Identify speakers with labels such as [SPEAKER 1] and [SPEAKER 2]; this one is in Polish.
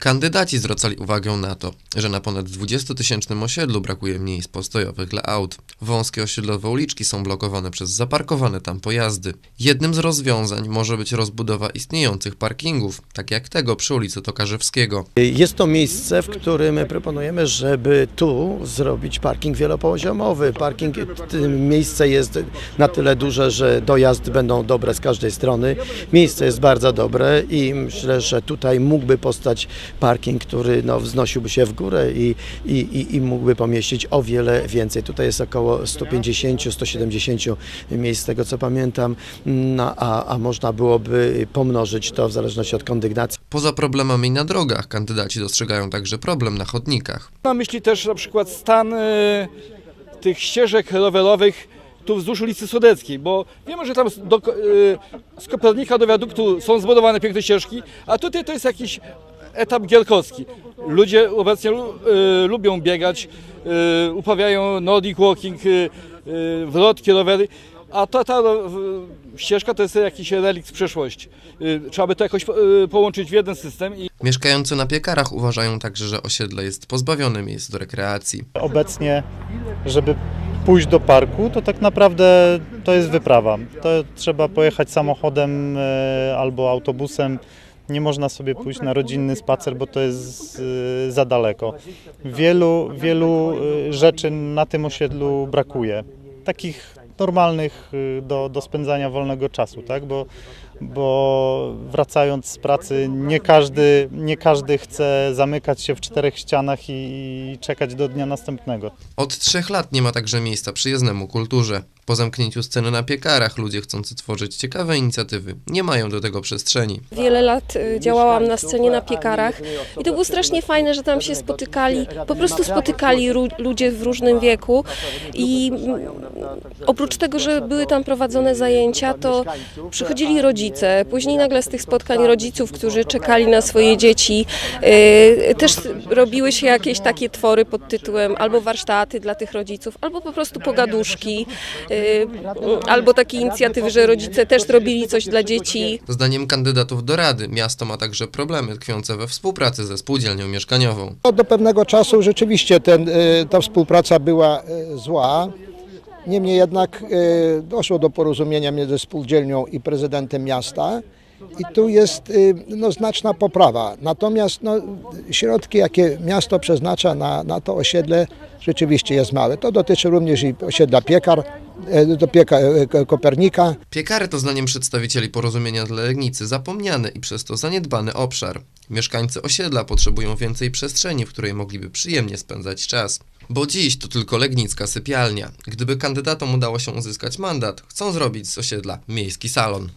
[SPEAKER 1] Kandydaci zwracali uwagę na to, że na ponad 20-tysięcznym osiedlu brakuje miejsc postojowych dla aut. Wąskie osiedlowe uliczki są blokowane przez zaparkowane tam pojazdy. Jednym z rozwiązań może być rozbudowa istniejących parkingów, tak jak tego przy ulicy Tokarzewskiego.
[SPEAKER 2] Jest to miejsce, w którym my proponujemy, żeby tu zrobić parking wielopoziomowy. Parking, miejsce jest na tyle duże, że dojazdy będą dobre z każdej strony. Miejsce jest bardzo dobre i myślę, że tutaj mógłby powstać parking, który no, wznosiłby się w górę i, i, i, i mógłby pomieścić o wiele więcej. Tutaj jest około 150-170 miejsc, z tego co pamiętam, no, a, a można byłoby pomnożyć to w zależności od kondygnacji.
[SPEAKER 1] Poza problemami na drogach, kandydaci dostrzegają także problem na chodnikach.
[SPEAKER 3] Na myśli też na przykład stan e, tych ścieżek rowerowych tu wzdłuż ulicy Sudeckiej, bo wiemy, że tam z- do, e, z Kopernika do wiaduktu są zbudowane piękne ścieżki, a tutaj to jest jakiś etap gierkowski. Ludzie obecnie e, lubią biegać, e, uprawiają nordic walking, e, wrotki, rowery, a ta, ta w- ścieżka to jest jakiś relikt z przeszłości. Trzeba by to jakoś połączyć w jeden system i
[SPEAKER 1] Mieszkający na piekarach uważają także, że osiedle jest pozbawione miejsc do rekreacji.
[SPEAKER 4] Obecnie, żeby pójść do parku, to tak naprawdę to jest wyprawa. To trzeba pojechać samochodem albo autobusem. Nie można sobie pójść na rodzinny spacer, bo to jest e, za daleko. Wielu, wielu e, rzeczy na tym osiedlu brakuje. Takich normalnych e, do, do spędzania wolnego czasu, tak? Bo, bo wracając z pracy nie każdy, nie każdy chce zamykać się w czterech ścianach i, czekać do dnia następnego.
[SPEAKER 1] Od trzech lat nie ma także miejsca przyjezdnemu kulturze. Po zamknięciu sceny na piekarach ludzie chcący tworzyć ciekawe inicjatywy nie mają do tego przestrzeni.
[SPEAKER 5] Wiele lat y, działałam na scenie na piekarach i to było strasznie fajne, że tam się spotykali, po prostu spotykali ludzie w różnym wieku i oprócz tego, że były tam prowadzone zajęcia, to przychodzili rodzice. Później nagle z tych spotkań rodziców, którzy czekali na swoje dzieci, y, też robiły się jakieś takie twory pod tytułem albo warsztaty dla tych rodziców, albo po prostu pogaduszki, y, albo takie inicjatywy, że rodzice też robili coś dla dzieci.
[SPEAKER 1] Zdaniem kandydatów do rady miasto ma także problemy tkwiące we współpracy ze spółdzielnią mieszkaniową.
[SPEAKER 6] No, Do pewnego czasu rzeczywiście ten, y, ta współpraca była zła. Niemniej jednak y, doszło do porozumienia między spółdzielnią i prezydentem miasta i tu jest y, no, znaczna poprawa. Natomiast no, środki, jakie miasto przeznacza na, na to osiedle, rzeczywiście jest małe. To dotyczy również i osiedla Piekar, do Pieka, y, Kopernika.
[SPEAKER 1] Piekary to zdaniem przedstawicieli porozumienia dla Legnicy zapomniany i przez to zaniedbany obszar. Mieszkańcy osiedla potrzebują więcej przestrzeni, w której mogliby przyjemnie spędzać czas. Bo dziś to tylko legnicka sypialnia. Gdyby kandydatom udało się uzyskać mandat, chcą zrobić z osiedla miejski salon.